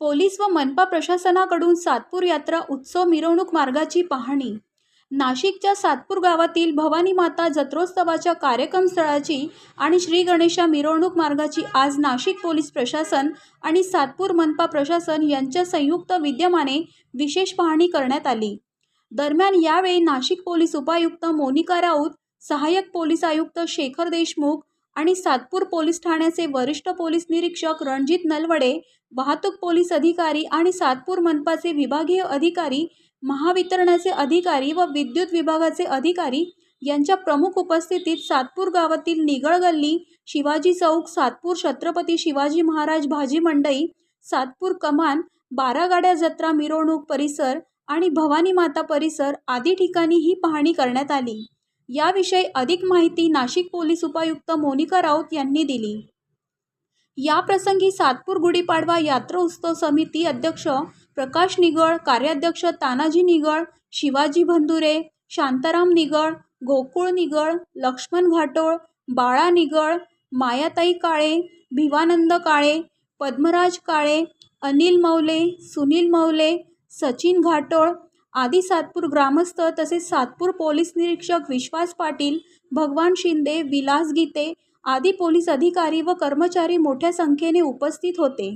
Police व मनपा प्रशासनाकडून सातपूर यात्रा उत्सव मिरवणूक मार्गाची पाहणी. नाशिकच्या सातपूर गावातील भवानी माता जत्रोत्सवाच्या कार्यक्रमस्थळाची आणि श्री गणेशा मिरवणूक मार्गाची आज नाशिक पोलीस प्रशासन आणि सातपूर मनपा प्रशासन यांच्या संयुक्त विद्यमाने विशेष पाहणी करण्यात आली. दरम्यान यावेळी नाशिक पोलीस उपायुक्त मोनिका राऊत सहाय्यक पोलीस आयुक्त शेखर देशमुख आणि सातपूर पोलीस ठाण्याचे वरिष्ठ पोलीस निरीक्षक रणजित नलवडे वाहतूक पोलीस अधिकारी आणि सातपूर मनपाचे विभागीय अधिकारी महावितरणाचे अधिकारी व विद्युत विभागाचे अधिकारी यांच्या प्रमुख उपस्थितीत सातपूर गावातील निगळ गल्ली शिवाजी चौक सातपूर छत्रपती शिवाजी महाराज भाजी मंडई सातपूर कमान बारा गाड्या जत्रा मिरवणूक परिसर आणि भवानी माता परिसर आदी ठिकाणी ही पाहणी करण्यात आली. याविषयी अधिक माहिती नाशिक पोलीस उपायुक्त मोनिका राऊत यांनी दिली. याप्रसंगी सातपूर गुढीपाडवा यात्रा उत्सव समिती अध्यक्ष प्रकाश निगळ कार्याध्यक्ष तानाजी निगळ शिवाजी भंदुरे शांताराम निगळ गोकुळ निगळ लक्ष्मण घाटोळ बाळा निगळ मायाताई काळे भिवानंद काळे पद्मराज काळे अनिल मौले सुनील मौले सचिन घाटोळ आदी सातपूर ग्रामस्थ तसेच सातपूर पोलीस निरीक्षक विश्वास पाटील भगवान शिंदे विलास गीते आदी पोलीस अधिकारी व कर्मचारी मोठ्या संख्येने उपस्थित होते.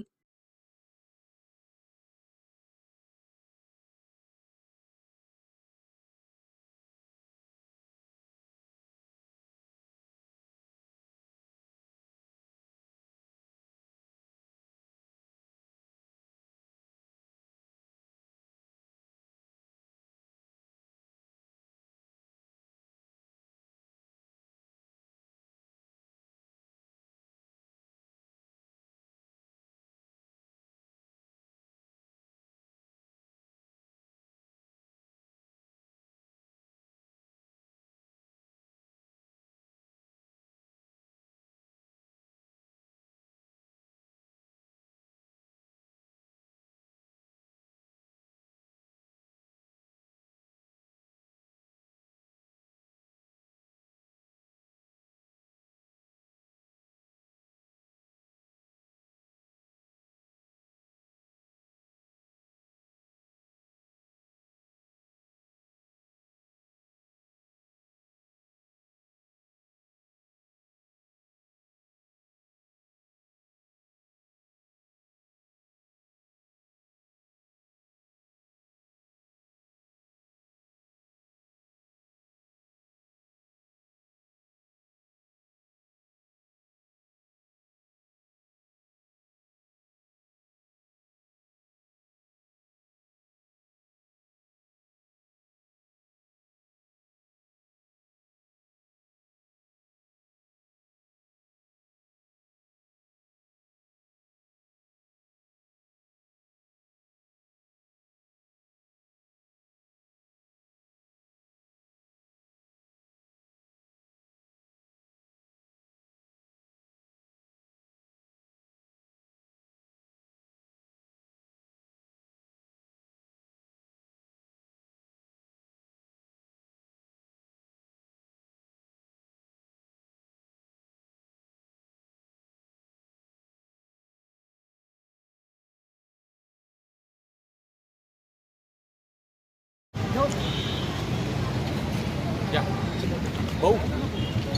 भाऊ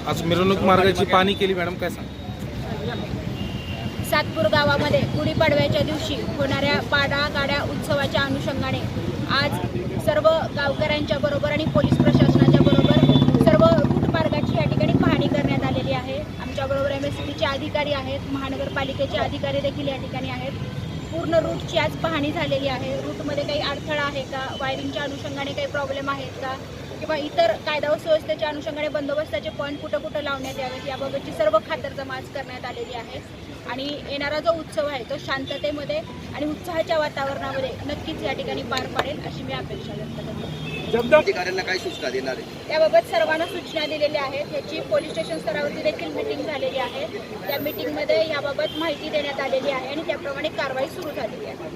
आज मिरवणूक मार्गाची पाणी केली मॅडम काय सांग? सातपूर गावामध्ये गुढीपाडव्याच्या दिवशी होणाऱ्या पाडा गाड्या उत्सवाच्या अनुषंगाने आज सर्व गावकऱ्यांच्या बरोबर आणि पोलीस प्रशासनाच्या बरोबर सर्व रूट मार्गाची या ठिकाणी पाहणी करण्यात आलेली आहे. आमच्याबरोबर एम एस सी अधिकारी आहेत महानगरपालिकेचे अधिकारी देखील या ठिकाणी आहेत. पूर्ण रूटची आज पाहणी झालेली आहे. रूटमध्ये काही अडथळा आहे का? वायरिंगच्या अनुषंगाने काही प्रॉब्लेम आहेत का? किंवा इतर कायदा व सुव्यवस्थेच्या अनुषंगाने बंदोबस्ताचे पॉईंट कुठं कुठं लावण्यात यावेत याबाबतची सर्व खातरजमा आज करण्यात आलेली आहे. आणि येणारा जो उत्सव आहे तो शांततेमध्ये आणि उत्साहाच्या वातावरणामध्ये नक्कीच या ठिकाणी पार पाडेल अशी मी अपेक्षा व्यक्त करते. अधिकाऱ्यांना काय सूचना देणार आहे? त्याबाबत सर्वांना सूचना दिलेल्या आहेत याची पोलीस स्टेशन स्तरावरती देखील मिटिंग झालेली आहे. त्या मिटिंगमध्ये याबाबत माहिती देण्यात आलेली आहे आणि त्याप्रमाणे कारवाई सुरू झालेली आहे.